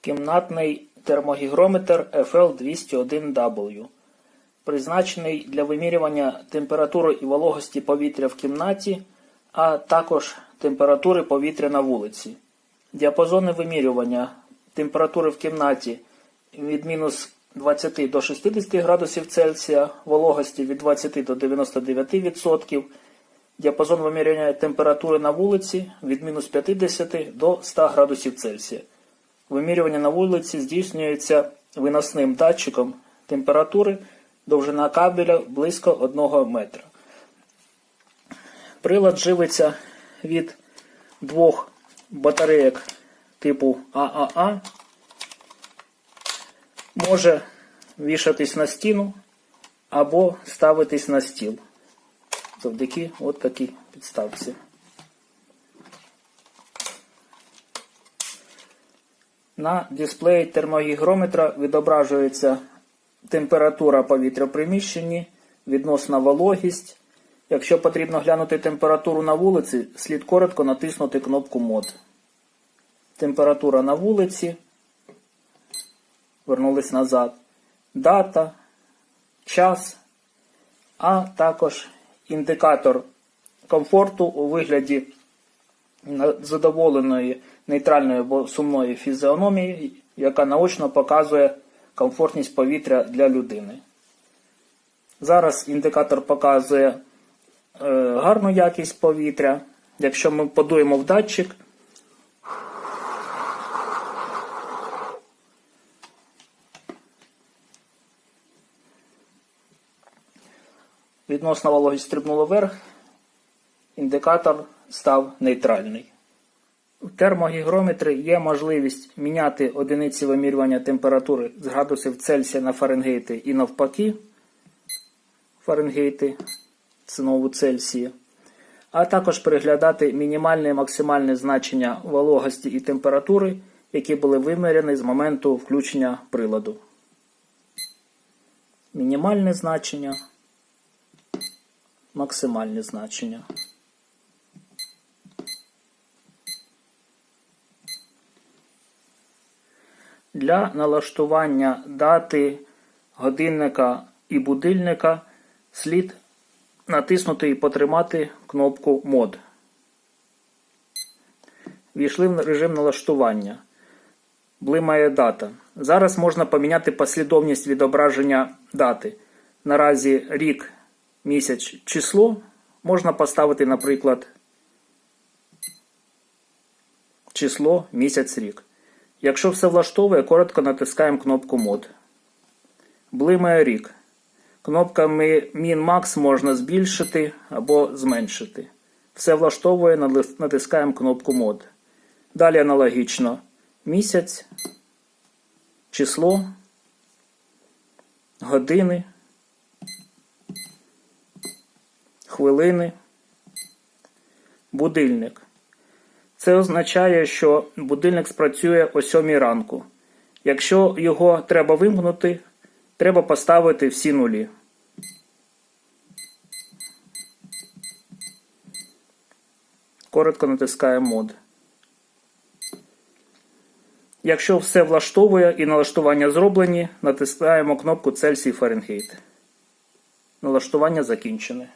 Кімнатний термогігрометр FL201W. Призначений для вимірювання температури і вологості повітря в кімнаті, а також температури повітря на вулиці. Діапазони вимірювання температури в кімнаті від мінус 20 до 60 градусів Цельсія, вологості від 20 до 99%, діапазон вимірювання температури на вулиці від мінус 50 до 100 градусів Цельсія. Вимірювання на вулиці здійснюється виносним датчиком температури довжина кабеля близько 1 метра. Прилад живиться від двох батарейок типу ААА. Може вішатись на стіну або ставитись на стіл. Завдяки от такій підставці. На дисплеї термогігрометра відображується температура повітря в приміщенні, відносна вологість. Якщо потрібно глянути температуру на вулиці, слід коротко натиснути кнопку мод. Температура на вулиці. Вернулись назад. Дата, час, а також індикатор комфорту у вигляді задоволеної нейтральної або сумної фізіономії, яка наочно показує комфортність повітря для людини. Зараз індикатор показує е, гарну якість повітря. Якщо ми подуємо в датчик, відносна вологість стрибнула вверх, індикатор став нейтральний. У термогігрометрі є можливість міняти одиниці вимірювання температури з градусів Цельсія на Фаренгейти і навпаки. Фаренгейти знову Цельсія. А також переглядати мінімальне і максимальне значення вологості і температури, які були виміряні з моменту включення приладу. Мінімальне значення, максимальне значення. Для налаштування дати годинника і будильника слід натиснути і потримати кнопку мод. Війшли в режим налаштування. Блимає дата. Зараз можна поміняти послідовність відображення дати. Наразі рік, місяць, число. Можна поставити, наприклад, число, місяць, рік. Якщо все влаштовує, коротко натискаємо кнопку мод. Блимає рік. Кнопками Min-Max можна збільшити або зменшити. Все влаштовує, натискаємо кнопку мод. Далі аналогічно місяць, число, години, хвилини, будильник. Це означає, що будильник спрацює о 7 ранку. Якщо його треба вимкнути, треба поставити всі нулі. Коротко натискаємо мод. Якщо все влаштовує і налаштування зроблені, натискаємо кнопку Цельсій Фаренгейт. Налаштування закінчене.